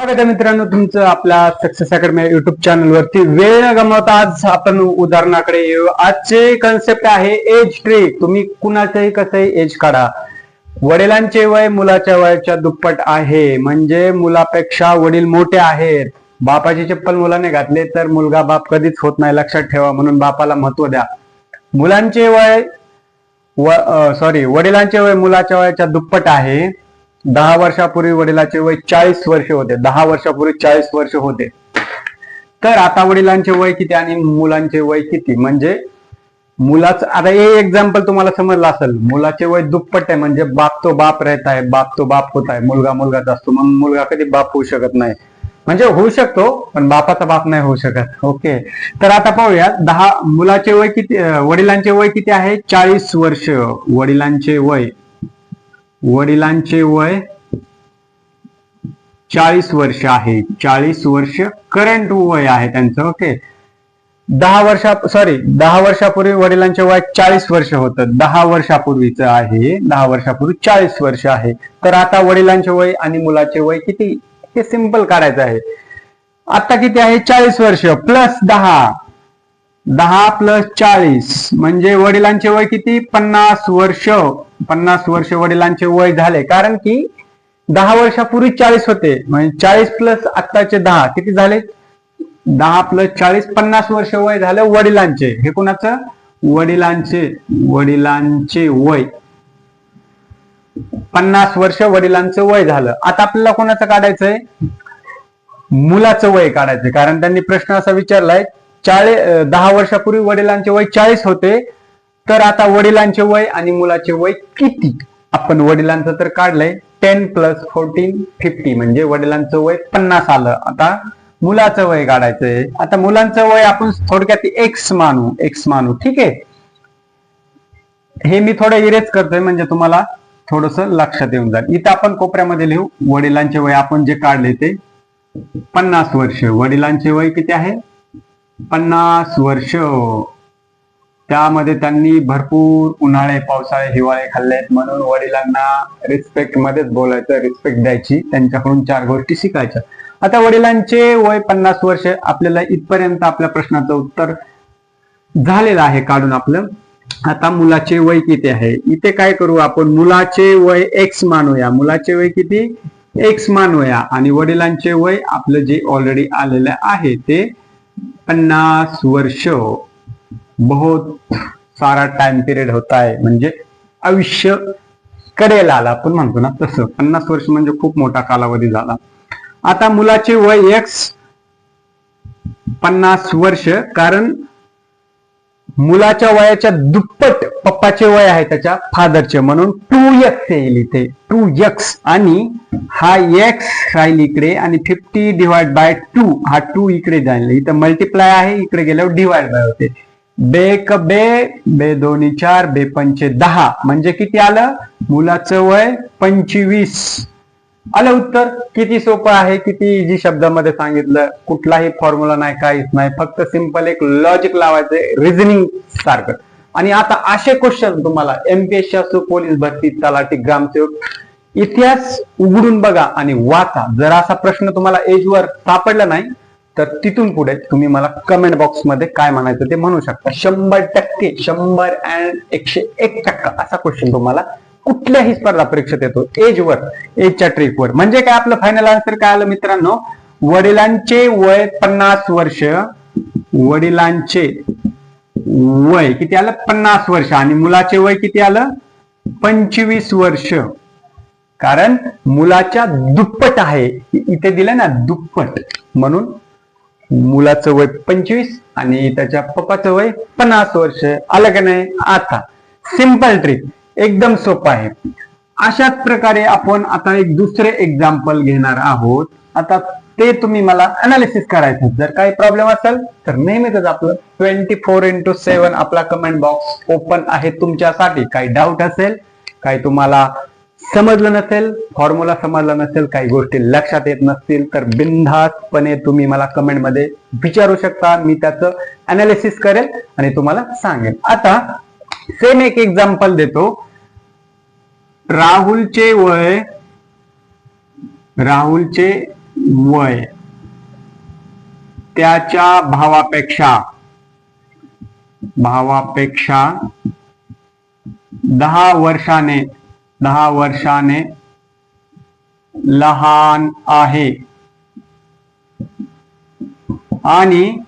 स्वागत आहे मित्रांनो तुमचं आपल्या सक्सेस अकॅडमी युट्यूब चॅनल वरती. वेळ न गमावता आज आपण उदाहरणाकडे येऊ. आजचे कन्सेप्ट आहे एज ट्री तुम्ही कुणाचंही कसंही एज काढा. वडिलांचे वय मुलाच्या वयाच्या दुप्पट आहे. म्हणजे मुलापेक्षा वडील मोठे आहेत. बापाची चप्पल मुलाने घातले तर मुलगा बाप कधीच होत नाही. लक्षात ठेवा म्हणून बापाला महत्त्व द्या. मुलांचे वय सॉरी वडिलांचे वय मुलाच्या वयाच्या दुप्पट आहे. दहा वर्षापूर्वी वडिलाचे वय चाळीस वर्ष होते. दहा वर्षापूर्वी चाळीस वर्ष होते. तर आता वडिलांचे वय किती आणि मुलांचे वय किती? म्हणजे मुलाचं आता हे एक्झाम्पल तुम्हाला समजलं असेल. मुलाचे वय दुप्पट आहे. म्हणजे बाप तो बाप राहत आहे बाप तो बाप होत आहे. मुलगा मुलगाच असतो. मग मुलगा कधी बाप होऊ शकत नाही. म्हणजे होऊ शकतो पण बापाचा बाप नाही होऊ शकत. ओके. तर आता पाहूया. दहा मुलाचे वय किती वडिलांचे वय किती आहे? चाळीस वर्ष. वडिलांचे वय वडिलांचे वय चाळीस वर्ष आहे. चाळीस वर्ष करंट वय आहे त्यांचं ओके दहा वर्षा सॉरी दहा वर्षापूर्वी वडिलांचे वय चाळीस वर्ष होतं. दहा वर्षापूर्वीचं आहे. दहा वर्षापूर्वी चाळीस वर्ष आहे. तर आता वडिलांचे वय आणि मुलाचे वय किती? हे सिंपल काढायचं आहे. आता किती आहे? चाळीस वर्ष प्लस दहा. दहा प्लस चाळीस म्हणजे वडिलांचे वय किती? पन्नास वर्ष. पन्नास वर्ष वडिलांचे वय झाले. कारण की दहा वर्षापूर्वी चाळीस होते. म्हणजे चाळीस प्लस आत्ताचे दहा. किती झाले? दहा प्लस चाळीस पन्नास वर्ष वय झालं वडिलांचे. हे कोणाचं? वडिलांचे. वडिलांचे वय. पन्नास वर्ष वडिलांचं वय झालं. आता आपल्याला कोणाचं काढायचंय? मुलाचं वय काढायचंय. कारण त्यांनी प्रश्न असा विचारलाय चाळीस दहा वर्षापूर्वी वडिलांचे वय चाळीस होते. तर आता वडिलांचे वय आणि मुलाचे वय किती? आपण वडिलांचं तर काढलंय. टेन प्लस फोर्टीन फिफ्टी म्हणजे वडिलांचं वय पन्नास आलं. आता मुलाचं वय काढायचंय. आता मुलांचं वय आपण थोडक्यात एक्स मानू. एक्स मानू. ठीक आहे? हे मी थोडं इरेज करतोय. म्हणजे तुम्हाला थोडस लक्षात येऊन जाईल. इथं आपण कोपऱ्यामध्ये लिहू. वडिलांचे वय आपण जे काढले ते पन्नास वर्ष. वडिलांचे वय किती आहे? पन्नास वर्ष. त्यामध्ये त्यांनी भरपूर उन्हाळे पावसाळे हिवाळे खाल्लेत. म्हणून वडिलांना रिस्पेक्ट मध्येच बोलायचं रिस्पेक्ट द्यायची त्यांच्याकडून चार गोष्टी शिकायच्या. आता वडिलांचे वय पन्नास वर्ष आपल्याला इथपर्यंत आपल्या प्रश्नाचं उत्तर झालेलं आहे काढून आपलं. आता मुलाचे वय किती आहे? इथे काय करू आपण? मुलाचे वय एक्स मानूया. मुलाचे वय किती? एक्स मानूया. आणि वडिलांचे वय आपलं जे ऑलरेडी आलेलं आहे ते पन्नास वर्ष बहुत सारा टाइम पिरियड होता आहे. म्हणजे आयुष्य कडेला आला आपण म्हणतो ना तसं. पन्नास वर्ष म्हणजे खूप मोठा कालावधी झाला. आता मुलाचे वय एक्स पन्नास वर्ष कारण मुलाच्या वयाच्या दुप्पट पप्पाचे वय आहे त्याच्या फादरचे म्हणून टू एक्स येईल इथे. टू एक्स आणि हा एक्स राहील इकडे आणि फिफ्टी डिवाइड बाय टू हा टू इकडे जाईल. इथं मल्टिप्लाय आहे इकडे गेल्यावर डिवाइड बाय होते. बे क बे बे दोन्ही चार बे पंचे दहा. म्हणजे किती आलं? मुलाचं वय पंचवीस. आलं उत्तर. किती सोपं आहे किती इझी शब्दामध्ये सांगितलं. कुठलाही फॉर्म्युला नाही काहीच नाही. फक्त सिंपल एक लॉजिक लावायचं रिझनिंग सारखं. आणि आता असे क्वेश्चन तुम्हाला एमपीएससी असो पोलीस भरती तलाठी ग्रामसेवक इतिहास उघडून बघा आणि वाचा. जर असा प्रश्न तुम्हाला एजवर सापडला नाही तर तिथून पुढे तुम्ही मला कमेंट बॉक्समध्ये काय म्हणायचं ते म्हणू शकता. शंभर टक्के शंभर अँड एकशे एक टक्का असा क्वेश्चन तुम्हाला कुठल्याही स्पर्धा परीक्षेत येतो. एजवर एजच्या ट्रिकवर म्हणजे काय आपलं फायनल आन्सर काय आलं मित्रांनो? वडिलांचे वय पन्नास वर्ष. वडिलांचे वय किती आलं? पन्नास वर्ष. आणि मुलाचे वय किती आलं? पंचवीस वर्ष. कारण मुलाच्या दुप्पट आहे. इथे दिलं ना दुप्पट. म्हणून मुलाचं वय पंचवीस आणि त्याच्या पप्पाचं वय पन्नास वर्ष. आलं का नाही? आता. सिंपल ट्रिक एकदम सोपं आहे. अशाच प्रकारे आपण आता एक दुसरे एक्झाम्पल घेणार आहोत. आता ते तुम्ही मला अनालिसिस करायचं जर काही प्रॉब्लेम असेल तर नेहमीच आपलं ट्वेंटी फोर इंटू सेव्हन आपला कमेंट बॉक्स ओपन आहे तुमच्यासाठी. काही डाऊट असेल काही तुम्हाला समजलं नसेल फॉर्म्युला समजला नसेल काही गोष्टी लक्षात येत नसतील तर बिनधास्तपणे तुम्ही मला कमेंटमध्ये विचारू शकता. मी त्याचं अनालिसिस करेल आणि तुम्हाला सांगेल. आता सेम एक एक्झाम्पल देतो. राहुलचे वय राहुलचे वय. त्याच्या भावापेक्षा भावापेक्षा दहा वर्षाने दहा वर्षाने लहान आहे. आणि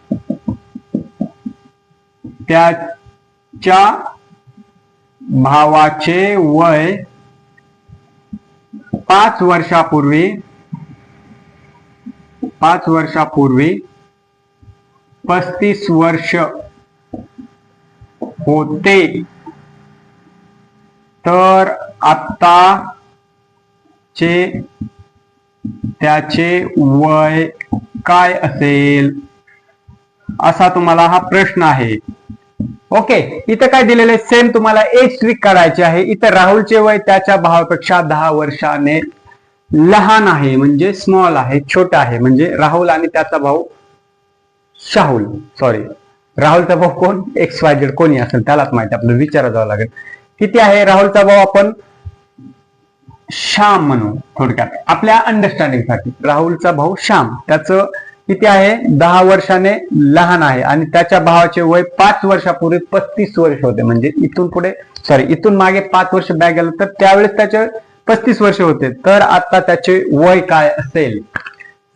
त्याच्या भावाचे वय पाच वर्षापूर्वी पाच वर्षापूर्वी पस्तीस वर्ष होते. तर आता चे त्याचे वय काय असेल? असा तुम्हाला हा प्रश्न आहे. ओके इथं काय दिलेलं आहे? सेम तुम्हाला एज ट्रिक काढायची आहे. इथं राहुलचे वय त्याच्या भावापेक्षा दहा वर्षाने लहान आहे म्हणजे स्मॉल आहे छोटा आहे म्हणजे राहुल आणि त्याचा भाऊ शाहुल. सॉरी राहुलचा भाऊ कोण? एक्स वाय झेड कोणी असेल त्यालाच माहिती आपल्याला विचारा जावं लागेल. किती आहे? राहुलचा भाऊ आपण श्याम म्हणू थोडक्यात. आपल्या अंडरस्टँडिंगसाठी. राहुलचा भाऊ श्याम. त्याचं किती आहे? दहा वर्षाने लहान आहे. आणि त्याच्या भावाचे वय पाच वर्षापूर्वी पस्तीस वर्ष होते. म्हणजे इथून पुढे सॉरी इथून मागे पाच वर्ष बॅग गेलं तर त्यावेळेस त्याचे पस्तीस वर्ष होते. तर आता त्याचे वय काय असेल?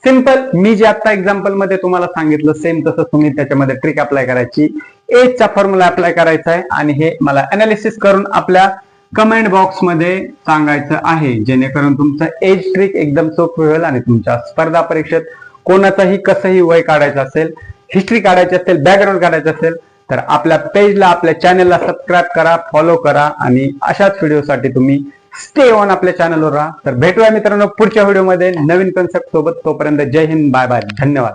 सिंपल मी जे आता एक्झाम्पलमध्ये तुम्हाला सांगितलं सेम तसं तुम्ही त्याच्यामध्ये ट्रिक अप्लाय करायची. एजचा फॉर्म्युला अप्लाय करायचा आहे आणि हे मला अनालिसिस करून आपल्या कमेंट बॉक्समध्ये सांगायचं आहे. जेणेकरून तुमचं एज ट्रिक एकदम सोपं होईल आणि तुमच्या स्पर्धा परीक्षेत कोणाचंही कसंही वय काढायचं असेल हिस्ट्री काढायची असेल बॅकग्राऊंड काढायचं असेल तर आपल्या पेजला आपल्या चॅनलला सबस्क्राईब करा फॉलो करा आणि अशाच व्हिडिओसाठी तुम्ही स्टे ऑन आपल्या चॅनलवर राहा. तर भेटूया मित्रांनो पुढच्या व्हिडिओमध्ये नवीन कन्सेप्ट सोबत तोपर्यंत जय हिंद बाय बाय धन्यवाद.